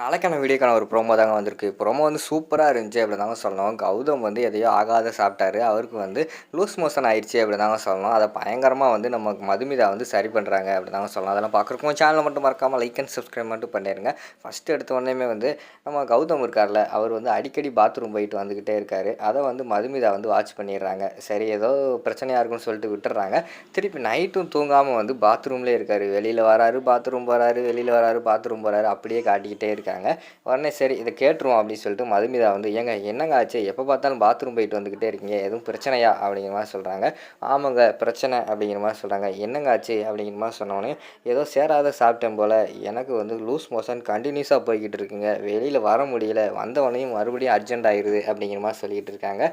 நாளைக்கான வீடியோக்கான ஒரு ப்ரோமோ தாங்க வந்திருக்கு. ப்ரோமோ வந்து சூப்பராக இருந்துச்சு அப்படி தாங்க சொல்லணும். கௌதம் வந்து எதையோ ஆகாத சாப்பிட்டாரு. அவருக்கு வந்து லூஸ் மோஷன் ஆயிடுச்சு அப்படி தாங்க சொல்லணும். அதை பயங்கரமாக வந்து நம்ம மதுமிதா வந்து சரி பண்ணுறாங்க அப்படி தாங்க சொல்லணும். அதெல்லாம் பார்க்குறக்கும் சேனலை மட்டும் மறக்காமல் லைக் அண்ட் சப்ஸ்கிரைப் மட்டும் பண்ணிடுங்க ஃபஸ்ட்டு எடுத்த உடனேமே வந்து நம்ம கௌதம் இருக்கார்ல அவர் வந்து அடிக்கடி பாத்ரூம் போயிட்டு வந்துக்கிட்டே இருக்கார். அதை வந்து மதுமிதா வந்து வாட்ச் பண்ணிடுறாங்க. சரி ஏதோ பிரச்சனையாக இருக்குன்னு சொல்லிட்டு விட்டுறாங்க திருப்பி நைட்டும் தூங்காமல் வந்து பாத்ரூம்லேயே இருக்கார். வெளியில் வராரு பாத்ரூம் போகிறாரு வெளியில் வராரு பாத்ரூம் போகிறாரு அப்படியே காட்டிக்கிட்டே இருக்காங்க உடனே சரி இதை கேட்டுருவோம் அப்படின்னு சொல்லிட்டு மதுமிதா வந்து ஏங்க என்னங்க ஆச்சு? எப்போ பார்த்தாலும் பாத்ரூம் போயிட்டு வந்துக்கிட்டே இருக்கீங்க? எதுவும் பிரச்சனையா? அப்படிங்கிற மாதிரி சொல்கிறாங்க ஆமாங்க பிரச்சனை அப்படிங்கிற மாதிரி சொல்கிறாங்க என்னங்க ஆச்சு? அப்படிங்கிற மாதிரி சொன்னோடனே ஏதோ சேராத சாப்பிட்டேன் போல். எனக்கு வந்து லூஸ் மோஷன் கண்டினியூஸாக போய்கிட்டு இருக்குங்க. வெளியில் வர முடியல. வந்தவனையும் மறுபடியும் அர்ஜென்ட் ஆயிடுது அப்படிங்கிற மாதிரி சொல்லிகிட்டு இருக்காங்க.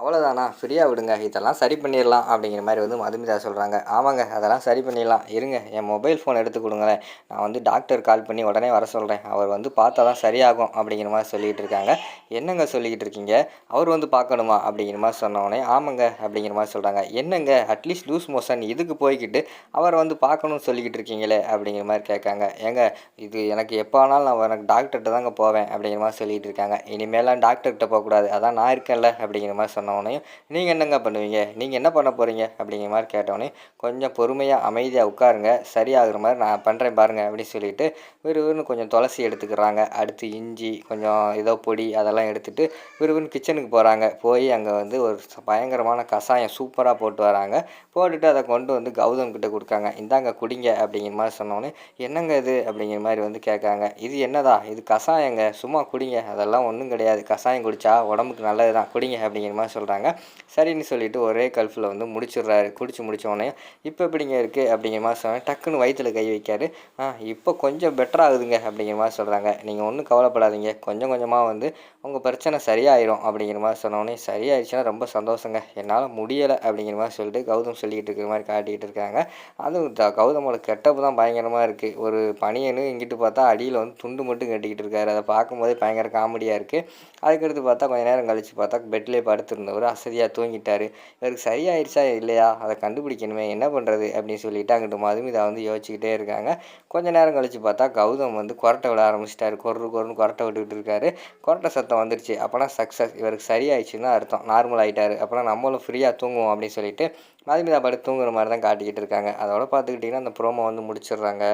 அவ்வளோதானா ஃப்ரீயாக விடுங்க. இதெல்லாம் சரி பண்ணிடலாம் அப்படிங்கிற மாதிரி வந்து மதுமிதா சொல்கிறாங்க ஆமாங்க அதெல்லாம் சரி பண்ணிடலாம் இருங்க என் மொபைல் ஃபோன் எடுத்து கொடுங்களேன். நான் வந்து டாக்டர் கால் பண்ணி உடனே வர சொல்கிறேன் அவர் வந்து பார்த்தா தான் சரியாகும் அப்படிங்கிற மாதிரி சொல்லிகிட்டு இருக்காங்க. என்னங்க சொல்லிக்கிட்டு இருக்கீங்க? அவர் வந்து பார்க்கணுமா? அப்படிங்கிற மாதிரி சொன்னோடனே ஆமாங்க அப்படிங்கிற மாதிரி சொல்கிறாங்க என்னங்க? அட்லீஸ்ட் லூஸ் மோஷன் இதுக்கு போய்கிட்டு அவரை வந்து பார்க்கணும்னு சொல்லிக்கிட்டு இருக்கீங்களே? அப்படிங்கிற மாதிரி கேட்காங்க. ஏங்க இது எனக்கு எப்போ ஆனாலும் நான் எனக்கு டாக்டர்கிட்ட தாங்க போவேன் அப்படிங்கிற மாதிரி சொல்லிகிட்டு இருக்காங்க. இனிமேலாம் டாக்டர்கிட்ட போகக்கூடாது. அதான் நான் இருக்கேன்ல அப்படிங்கிற மாதிரி சொன்னேன் சொன்னோடனே நீங்கள் என்னங்க பண்ணுவீங்க? நீங்கள் என்ன பண்ண போகிறீங்க அப்படிங்கிற மாதிரி கேட்டவொடனே கொஞ்சம் பொறுமையாக அமைதியாக உட்காருங்க. சரியாகிற மாதிரி நான் பண்ணுறேன் பாருங்கள் அப்படின்னு சொல்லிட்டு விறுவிறுன்னு கொஞ்சம் துளசி எடுத்துக்கிறாங்க. அடுத்து இஞ்சி கொஞ்சம் ஏதோ பொடி அதெல்லாம் எடுத்துகிட்டு விறுவிறுன்னு கிச்சனுக்கு போகிறாங்க போய் அங்கே வந்து ஒரு பயங்கரமான கஷாயம் சூப்பராக போட்டு வராங்க. போட்டுட்டு அதை கொண்டு வந்து கௌதம் கிட்ட கொடுக்காங்க. இந்தாங்க குடிங்க அப்படிங்கிற மாதிரி சொன்னோன்னே என்னங்க இது? அப்படிங்கிற மாதிரி வந்து கேட்காங்க. இது என்னதா? இது கஷாயங்க. சும்மா குடிங்க. அதெல்லாம் ஒன்றும் கிடையாது. கஷாயம் குடித்தா உடம்புக்கு நல்லது தான் குடிங்க அப்படிங்கிற மாதிரி சொல்கிறாங்க சரின்னு சொல்லிட்டு ஒரே கல்ஃபில் வந்து முடிச்சிடுறாரு. குடிச்சு முடித்தோடனே இப்போ எப்படிங்க இருக்குது அப்படிங்கிற மாதிரி சொன்னேன். டக்குன்னு வயிற்றில் கை வைக்காரு. ஆ இப்போ கொஞ்சம் பெட்டர் ஆகுதுங்க. அப்படிங்கிற மாதிரி சொல்கிறாங்க நீங்கள் ஒன்றும் கவலைப்படாதீங்க. கொஞ்சம் கொஞ்சமாக வந்து உங்கள் பிரச்சனை சரியாயிரும். அப்படிங்கிற மாதிரி சொன்னோடனே சரியாயிடுச்சுன்னா ரொம்ப சந்தோஷங்க. என்னால் முடியலை. அப்படிங்கிற மாதிரி சொல்லிட்டு கௌதம் சொல்லிக்கிட்டு இருக்கிற மாதிரி காட்டிக்கிட்டு இருக்காங்க. அதுவும் த- கௌதமோட கெட்டப்பு தான் பயங்கரமாக இருக்குது ஒரு பனியனு இங்கிட்டு பார்த்தா அடியில் வந்து துண்டு மட்டும் கட்டிக்கிட்டு இருக்காரு. அதை பார்க்கும்போதே பயங்கர காமெடியாக இருக்குது அதுக்கடுத்து பார்த்தா கொஞ்ச நேரம் கழித்து பார்த்தா பெட்லேயே இருந்தவர் அசதியாக தூங்கிட்டார். இவருக்கு சரியாயிடுச்சா இல்லையா? அதை கண்டுபிடிக்கணுமே. என்ன பண்ணுறது அப்படின்னு சொல்லிட்டு அங்கிட்டு மதுமிதா வந்து யோசிச்சுக்கிட்டே இருக்காங்க. கொஞ்ச நேரம் கழித்து பார்த்தா கௌதம் வந்து கொரட்டை விட ஆரம்பிச்சிட்டாரு. கொர்ரு கொர்னு கொரட்டை விட்டுக்கிட்டு இருக்காரு. கொரட்டை சத்தம் வந்துருச்சு. அப்போனா சக்ஸஸ் இவருக்கு சரியாயிடுச்சுன்னு அர்த்தம். நார்மல் ஆகிட்டாரு அப்போனா நம்மளும் ஃப்ரீயாக தூங்குவோம் அப்படின்னு சொல்லிட்டு மதுமிதா படுத்து தூங்குற மாதிரி தான் காட்டிக்கிட்டு இருக்காங்க. அதோட பார்த்துக்கிட்டிங்கன்னா அந்த ப்ரோமோ வந்து முடிச்சிடுறாங்க.